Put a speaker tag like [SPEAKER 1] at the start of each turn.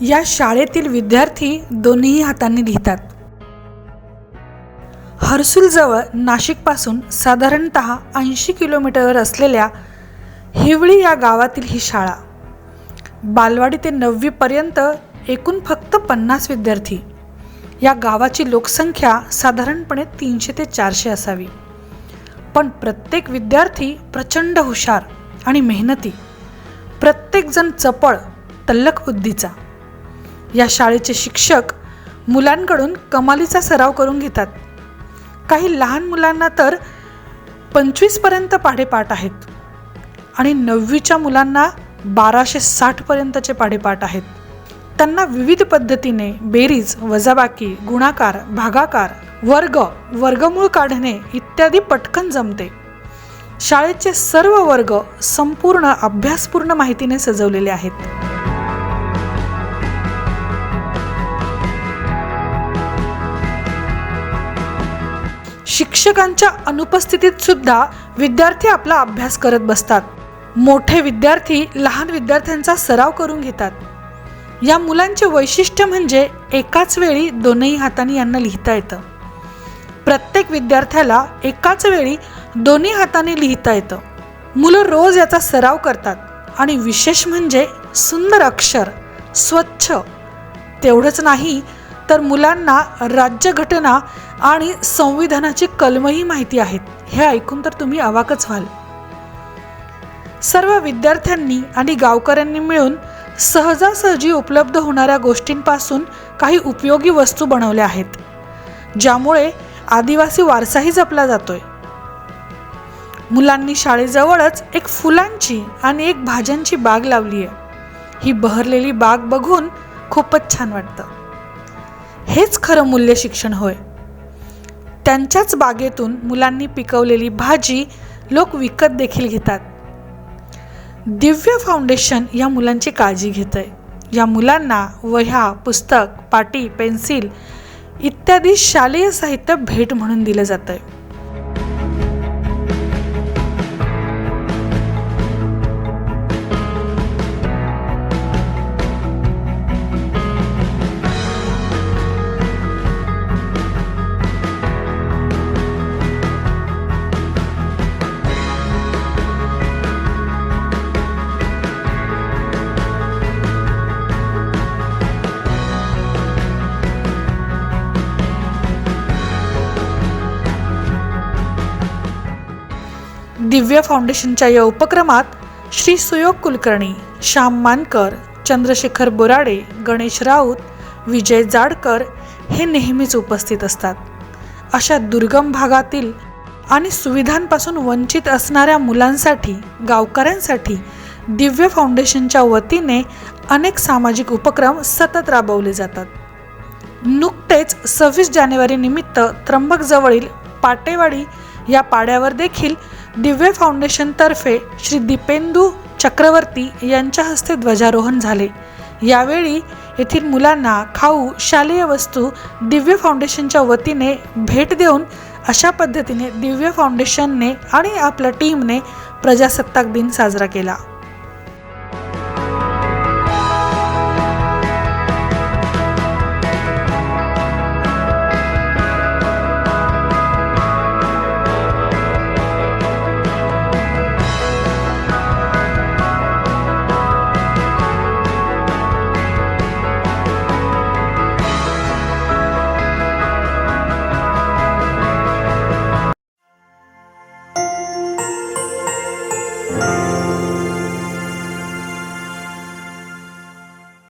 [SPEAKER 1] या शाळेतील विद्यार्थी दोन्ही हातांनी लिहितात. हर्सुलजवळ नाशिकपासून साधारणत ऐंशी किलोमीटरवर असलेल्या हिवळी या गावातील ही शाळा. बालवाडी ते नववीपर्यंत एकूण फक्त पन्नास विद्यार्थी. या गावाची लोकसंख्या साधारणपणे तीनशे ते चारशे असावी. पण प्रत्येक विद्यार्थी प्रचंड हुशार आणि मेहनती. प्रत्येकजण चपळ तल्लक बुद्धीचा. या शाळेचे शिक्षक मुलांकडून कमालीचा सराव करून घेतात. काही लहान मुलांना तर पंचवीसपर्यंत पाढेपाठ आहेत आणि नववीच्या मुलांना बाराशे साठपर्यंतचे पाढेपाठ आहेत. त्यांना विविध पद्धतीने बेरीज वजाबाकी गुणाकार भागाकार वर्ग वर्गमूळ काढणे इत्यादी पटकन जमते. शाळेचे सर्व वर्ग संपूर्ण अभ्यासपूर्ण माहितीने सजवलेले आहेत. शिक्षकांच्या अनुपस्थितीत सुद्धा विद्यार्थी आपला अभ्यास करत बसतात. मोठे विद्यार्थी लहान विद्यार्थ्यांचा सराव करून घेतात. या मुलांचे वैशिष्ट्य म्हणजे एकाच वेळी दोनही हातांनी यांना लिहिता येतं. प्रत्येक विद्यार्थ्याला एकाच वेळी दोन्ही हाताने लिहिता येतं. मुलं रोज याचा सराव करतात आणि विशेष म्हणजे सुंदर अक्षर स्वच्छ तेवढंच नाही तर मुलांना राज्यघटना आणि संविधानाची कलमही माहिती आहेत. हे ऐकून तर तुम्ही अवाकच व्हाल. सर्व विद्यार्थ्यांनी आणि गावकऱ्यांनी मिळून सहजासहजी उपलब्ध होणाऱ्या गोष्टींपासून काही उपयोगी वस्तू बनवल्या आहेत ज्यामुळे आदिवासी वारसाही जपला जातोय. मुलांनी शाळेजवळच एक फुलांची आणि एक भाज्यांची बाग लावली आहे ही बहरलेली बाग बघून खूपच छान वाटतं. हेच खरं मूल्य शिक्षण होय. त्यांच्याच बागेतून मुलांनी पिकवलेली भाजी लोक विकत देखील घेतात. दिव्य फाउंडेशन या मुलांची काळजी घेत आहे या मुलांना वह्या पुस्तक पाटी पेन्सिल इत्यादी शालेय साहित्य भेट म्हणून दिलं जातं आहे दिव्य फाउंडेशनच्या या उपक्रमात श्री सुयोग कुलकर्णी श्याम मानकर चंद्रशेखर बोराडे गणेश राऊत विजय जाडकर हे नेहमीच उपस्थित असतात. अशा दुर्गम भागातील आणि सुविधांपासून वंचित असणाऱ्या मुलांसाठी गावकऱ्यांसाठी दिव्य फाउंडेशनच्या वतीने अनेक सामाजिक उपक्रम सतत राबवले जातात. नुकतेच सव्वीस जानेवारी निमित्त त्र्यंबकजवळील पाटेवाडी या पाड्यावर देखील दिव्य फाउंडेशनतर्फे श्री दीपेंदू चक्रवर्ती यांच्या हस्ते ध्वजारोहण झाले. यावेळी येथील मुलांना खाऊ शालेय वस्तू दिव्य फाउंडेशनच्या वतीने भेट देऊन अशा पद्धतीने दिव्य फाउंडेशनने आणि आपल्या टीमने प्रजासत्ताक दिन साजरा केला.